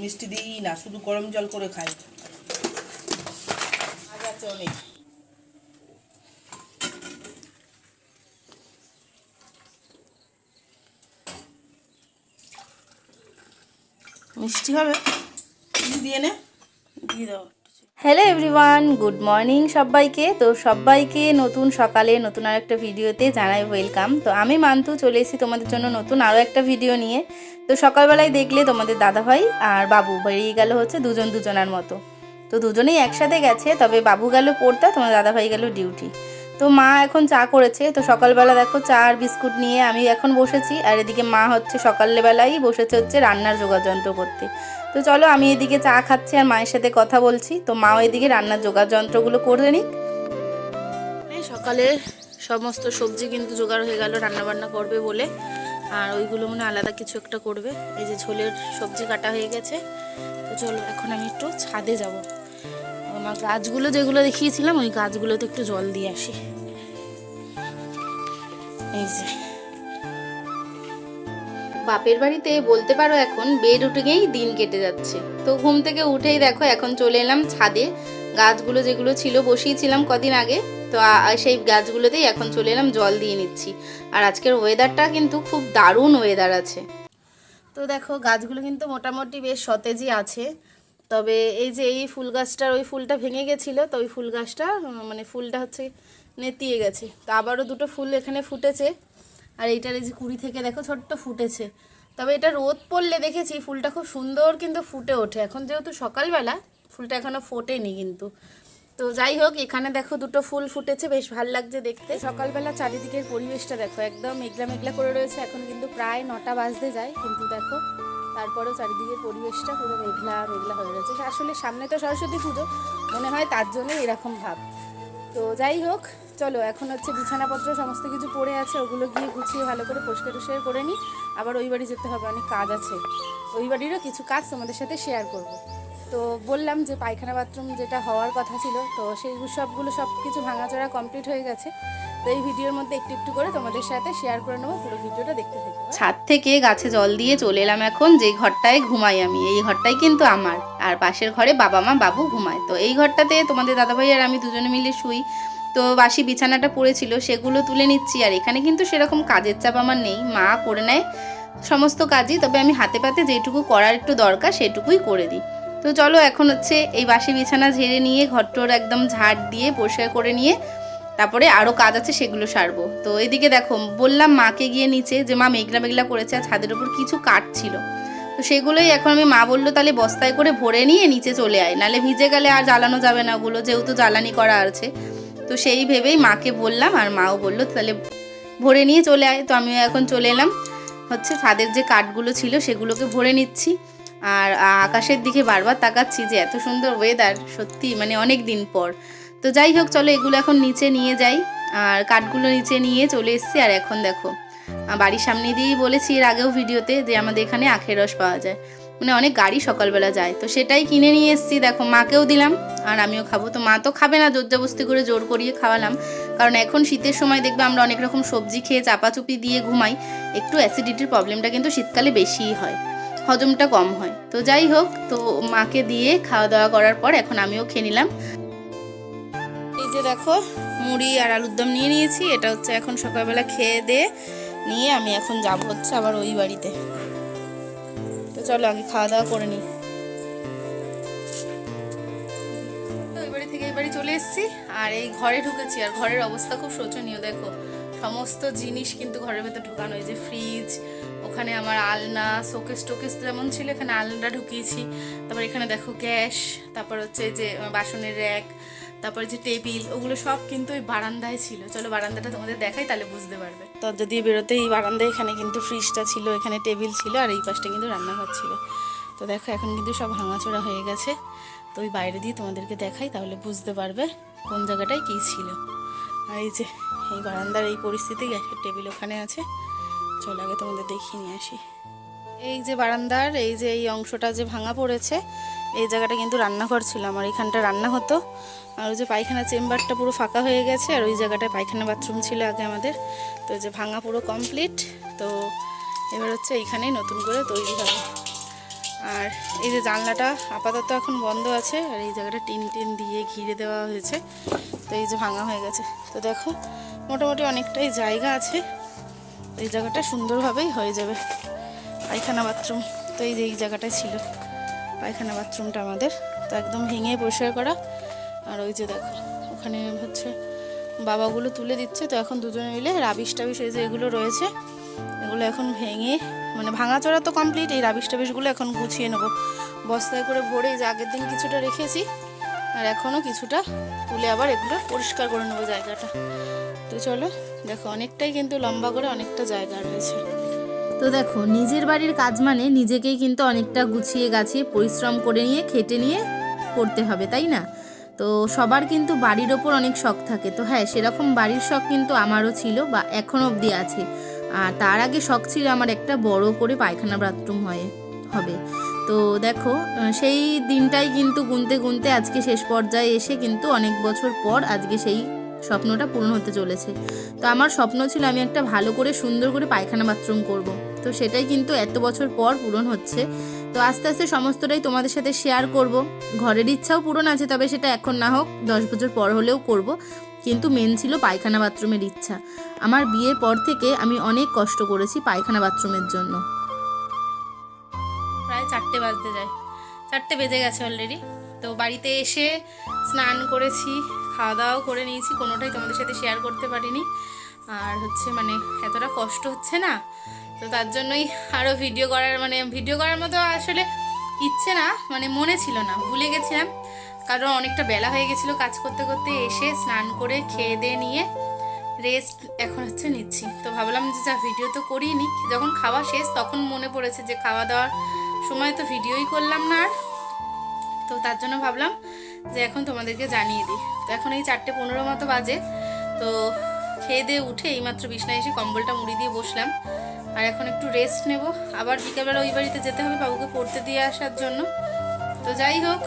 মিষ্টি দিই না, শুধু গরম জল করে খাই। আছে অনেক মিষ্টি হবে? দিয়ে নে। দিয়ে দাও হ্যালো এভরিওয়ান গুড মর্নিং সবাইকে। তো সবাইকে নতুন সকালে নতুন আর একটা ভিডিওতে জানাই ওয়েলকাম তো আমি মান্তু, চলে এসেছি তোমাদের জন্য নতুন আরও একটা ভিডিও নিয়ে। তো সকালবেলায় দেখলে তোমাদের দাদাভাই আর বাবু বেরিয়ে গেল হচ্ছে দুজন দুজনার মতো। তো দুজনেই একসাথে গেছে, তবে বাবু গেল পড়তে তোমাদের দাদাভাই গেল ডিউটি তো মা এখন চা করেছে, তো সকালবেলা দেখো চা আর বিস্কুট নিয়ে আমি এখন বসেছি। আর এদিকে মা হচ্ছে সকালবেলাই বসেছে হচ্ছে রান্নার যোগাযন্ত্র করতে। তো চলো, আমি এদিকে চা খাচ্ছি আর মায়ের সাথে কথা বলছি। তো মাও এদিকে রান্নার যোগাযন্ত্রগুলো করে নিক। সকালে সমস্ত সবজি কিন্তু জোগাড় হয়ে গেল রান্না বান্না করবে বলে। আর ওইগুলো মনে আলাদা কিছু একটা করবে। এই যে ঝোলের সবজি কাটা হয়ে গেছে। তো চলো, এখন আমি একটু ছাদে যাব। আমার গাছগুলো যেগুলো দেখিয়েছিলাম, ওই গাছগুলোতে একটু জল দিয়ে আসি। এই যে। বাপের বাড়িতে বলতে পারো এখন, বেড উঠেই দিন কেটে যাচ্ছে। তো ঘুম থেকে উঠেই দেখো, এখন চলে এলাম ছাদে। গাছগুলো যেগুলো ছিল বসিয়েছিলাম কদিন আগে, তো সেই গাছগুলোতেই এখন চলে এলাম, জল দিয়ে নিচ্ছি। আর আজকের ওয়েদারটা কিন্তু খুব দারুণ ওয়েদার আছে। তো দেখো, গাছগুলো কিন্তু মোটামুটি বেশ সতেজই আছে। তবে এই যে এই ফুল গাছটার, ওই ফুলটা ভেঙে গেছিল, তো ওই ফুল গাছটা মানে ফুলটা হচ্ছে নেতিয়ে গেছে। তো আবারও দুটো ফুল এখানে ফুটেছে। আর এইটার এই যে কুড়ি থেকে দেখো ছোট্ট ফুটেছে। তবে এটা রোদ পড়লে দেখেছি ফুলটা খুব সুন্দর কিন্তু ফুটে ওঠে। এখন যেহেতু সকালবেলা, ফুলটা এখনও ফোটেনি কিন্তু। তো যাই হোক, এখানে দেখো দুটো ফুল ফুটেছে, বেশ ভালো লাগছে দেখতে। সকালবেলা চারিদিকের পরিবেশটা দেখো, একদম মেঘলা মেঘলা করে রয়েছে। এখন কিন্তু প্রায় নটা বাজতে যায়, কিন্তু দেখো তারপরেও চারিদিকের পরিবেশটা পুরো মেঘলা মেঘলা হয়ে রয়েছে। আসলে সামনে তো সরস্বতী পুজো, মনে হয় তার জন্যই এরকম ভাব। তো যাই হোক চলো, এখন হচ্ছে বিছানাপত্র সমস্ত কিছু পড়ে আছে, ওগুলো গিয়ে গুছিয়ে ভালো করে পরিষ্কার টরিষ্কার করে নিই। আবার ওই বাড়ি যেতে হবে, অনেক কাজ আছে। ওই বাড়িরও কিছু কাজ তোমাদের সাথে শেয়ার করব। তো বললাম যে পায়খানা বাথরুম যেটা হওয়ার কথা ছিল, তো সেই সবগুলো সব কিছু ভাঙাচোরা কমপ্লিট হয়ে গেছে। তো এই ভিডিওর মধ্যে একটু একটু করে তোমাদের সাথে শেয়ার করে নেব, পুরো ভিডিওটা দেখতে থাকো। ছাদ থেকে গাছে জল দিয়ে চলে এলাম এখন, যে ঘরটায় ঘুমাই আমি, এই ঘরটাই কিন্তু আমার। আর পাশের ঘরে বাবা মা, বাবু ঘুমায়। তো এই ঘরটাতে তোমাদের দাদাভাই আর আমি দুজনে মিলে শুই। তো বাসি বিছানাটা পড়েছিল, সেগুলো তুলে নিচ্ছি। আর এখানে কিন্তু সেরকম কাজের চাপ আমার নেই। মা করে নেয় সমস্ত কাজই, তবে আমি হাতে পাতে যেটুকু করার একটু দরকার, সেটুকুই করে দিই। তো চলো এখন হচ্ছে এই বাসি বিছানা ঝেড়ে নিয়ে, ঘরটোর একদম ঝাড় দিয়ে পরিষ্কার করে নিয়ে, তারপরে আরও কাজ আছে সেগুলো সারবো। তো এদিকে দেখো, বললাম মাকে গিয়ে নিচে যে মা মেঘলা মেঘলা করেছে আর ছাদের উপর কিছু কাঠ ছিল। তো সেগুলোই এখন আমি, মা বলল তাহলে বস্তায় করে ভরে নিয়ে নিচে চলে আয় নালে ভিজে গেলে আর জ্বালানো যাবে না ওগুলো, যেহেতু জ্বালানি করা আছে। তো সেই ভেবেই মাকে বললাম আর মাও বলল, তাহলে ভরে নিয়ে চলে আয়। তো আমিও এখন চলে এলাম। হচ্ছে ছাদের যে কাঠগুলো ছিল সেগুলোকে ভরে নিচ্ছি। আর আকাশের দিকে বারবার তাকাচ্ছি যে এত সুন্দর ওয়েদার সত্যি মানে অনেক দিন পর। তো যাই হোক, চলো এগুলো এখন নিচে নিয়ে যাই। আর কাঠগুলো নিচে নিয়ে চলে এসেছি। আর এখন দেখো বাড়ির সামনে দিয়েই বলেছি এর আগেও ভিডিওতে যে আমাদের এখানে আখের রস পাওয়া যায়। মানে অনেক গাড়ি সকালবেলা যায়। তো সেটাই কিনে নিয়ে এসেছি, দেখো মাকেও দিলাম, আর আমিও খাব। তো মা তো খাবে না, জোরজাবস্তি করে জোর করিয়ে খাওয়ালাম। কারণ এখন শীতের সময় দেখবে আমরা অনেক রকম সবজি খেয়ে চাপাচুপি দিয়ে ঘুমাই, একটু অ্যাসিডিটির প্রবলেমটা কিন্তু শীতকালে বেশিই হয়, হজমটা কম হয়। তো যাই হোক, তো মাকে দিয়ে খাওয়া দাওয়া করার পর এখন আমিও খেয়ে নিলাম। এই যে দেখো, মুড়ি আর আলুর দম নিয়ে নিয়েছি, এটা হচ্ছে এখন সকালবেলা খেয়ে দিয়ে নিয়ে আমি এখন যাব হচ্ছে আবার ওই বাড়িতে। চলো আগে খাওয়া দাওয়া করে নিই। ওই থেকে এবারে চলে এসেছি, আর এই ঘরে ঢুকেছি, আর ঘরের অবস্থা খুব শোচনীয়, দেখো। সমস্ত জিনিস কিন্তু ঘরের ভেতর ঢুকানো যে ফ্রিজ ওখানে আমার আলনা শোকেস টোকেস যেমন ছিল, এখানে আলনাটা ঢুকিয়েছি। তারপর এখানে দেখো গ্যাস, তারপর হচ্ছে যে বাসনের র্যাক তারপরে যে টেবিল ওগুলো সব কিন্তু ওই বারান্দায় ছিল। চলো বারান্দাটা তোমাদের দেখাই, তাহলে বুঝতে পারবে। দরজা যদি বেরোতে এই বারান্দায় এখানে কিন্তু ফ্রিজটা ছিল, এখানে টেবিল ছিল, আর এই পাশটা কিন্তু রান্নাঘর ছিল। তো দেখো, এখন কিন্তু সব ভাঙাচোরা হয়ে গেছে। তো ওই বাইরে দিয়ে তোমাদেরকে দেখাই, তাহলে বুঝতে পারবে কোন জায়গাটায় কী ছিল। আর এই যে, এই বারান্দার এই পরিস্থিতি, গ্যাসের টেবিল ওখানে আছে। চলো আগে তোমাদের দেখিয়ে নিয়ে আসি। এই যে বারান্দার, এই যে এই অংশটা যে ভাঙা পড়েছে, এই জায়গাটা কিন্তু রান্নাঘর ছিল, আমার এখানটা রান্না হতো। আর ওই যে পায়খানা চেম্বারটা পুরো ফাঁকা হয়ে গেছে, আর ওই জায়গাটায় পায়খানা বাথরুম ছিল আগে আমাদের। তো যে ভাঙা পুরো কমপ্লিট তো এবার হচ্ছে এইখানেই নতুন করে তৈরি হবে। আর এই যে জানলাটা আপাতত এখন বন্ধ আছে, আর এই জায়গাটা টিন টিন দিয়ে ঘিরে দেওয়া হয়েছে। তো এই যে ভাঙা হয়ে গেছে। তো দেখো, মোটামুটি অনেকটাই জায়গা আছে। এই জায়গাটা সুন্দরভাবেই হয়ে যাবে। পায়খানা বাথরুম, তো এই যে এই জায়গাটা ছিল। পায়খানা বাথরুমটা আমাদের। তো একদম ভেঙে পরিষ্কার করা। আর ওই যে দেখো, ওখানে হচ্ছে বাবাগুলো তুলে দিচ্ছে। তো এখন দুজনে মিলে রাবিশ টাবিশ এই যে এগুলো রয়েছে, এগুলো এখন ভেঙে মানে ভাঙাচোরা তো কমপ্লিট এই রাবিশ টাবিশগুলো এখন গুছিয়ে নেব। বস্তায় করে ভরে যে আগের দিন কিছুটা রেখেছি, আর এখনও কিছুটা তুলে আবার এগুলো পরিষ্কার করে নেব জায়গাটা। তো চলো, দেখো অনেকটাই কিন্তু লম্বা করে অনেকটা জায়গা রয়েছে। তো দেখো, নিজের বাড়ির কাজ মানে নিজেকেই কিন্তু অনেকটা গুছিয়ে গাছিয়ে পরিশ্রম করে নিয়ে, খেটে নিয়ে করতে হবে, তাই না? তো সবার কিন্তু বাড়ির ওপর অনেক শখ থাকে। তো হ্যাঁ সেরকম বাড়ির শখ কিন্তু আমারও ছিল বা এখন অবধি আছে। আর তার আগে শখ ছিল আমার একটা বড় করে পায়খানা বাথরুম হয়, হবে। তো দেখো সেই দিনটাই কিন্তু গুনতে গুনতে আজকে শেষ পর্যায়ে এসে কিন্তু অনেক বছর পর আজকে সেই স্বপ্নটা পূরণ হতে চলেছে। তো আমার স্বপ্ন ছিল আমি একটা ভালো করে, সুন্দর করে পায়খানা বাথরুম করব। তো সেটাই কিন্তু এত বছর পর পূরণ হচ্ছে। তো আস্তে আস্তে সমস্তটাই তোমাদের সাথে শেয়ার করব। ঘরের ইচ্ছাও পূরণ আছে, তবে সেটা এখন না হোক, দশ বছর পর হলেও করব। কিন্তু মেন ছিল পায়খানা বাথরুমের ইচ্ছা। আমার বিয়ের পর থেকে আমি অনেক কষ্ট করেছি পায়খানা বাথরুমের জন্য। প্রায় চারটে বাজতে যায়। চারটে বেজে গেছে অলরেডি তো বাড়িতে এসে স্নান করেছি খাওয়া দাওয়াও করে নিয়েছি, কোনোটাই তোমাদের সাথে শেয়ার করতে পারিনি। আর হচ্ছে মানে এতটা কষ্ট হচ্ছে না? তো তার জন্যই আরও ভিডিও করার মানে ভিডিও করার মতো আসলে ইচ্ছে না মানে মনে ছিল না। ভুলে গেছিলাম। কারণ অনেকটা বেলা হয়ে গেছিল কাজ করতে করতে এসে স্নান করে খেয়ে দিয়ে নিয়ে রেস্ট এখন হচ্ছে নিচ্ছি। তো ভাবলাম যে যা ভিডিও তো করিনি, যখন খাওয়া শেষ তখন মনে পড়েছে যে খাওয়া দাওয়ার সময় তো ভিডিওই করলাম না আর। তো তার জন্য ভাবলাম যে এখন তোমাদেরকে জানিয়ে দিই। তো এখন এই চারটে পনেরো মতো বাজে। তো খেয়ে দিয়ে উঠে এইমাত্র বিছনায় এসে কম্বলটা মুড়ি দিয়ে বসলাম। আর এখন একটু রেস্ট নেব। আবার বিকেলবেলা ওই বাড়িতে যেতে হবে বাবুকে পড়তে দিয়ে আসার জন্য। তো যাই হোক।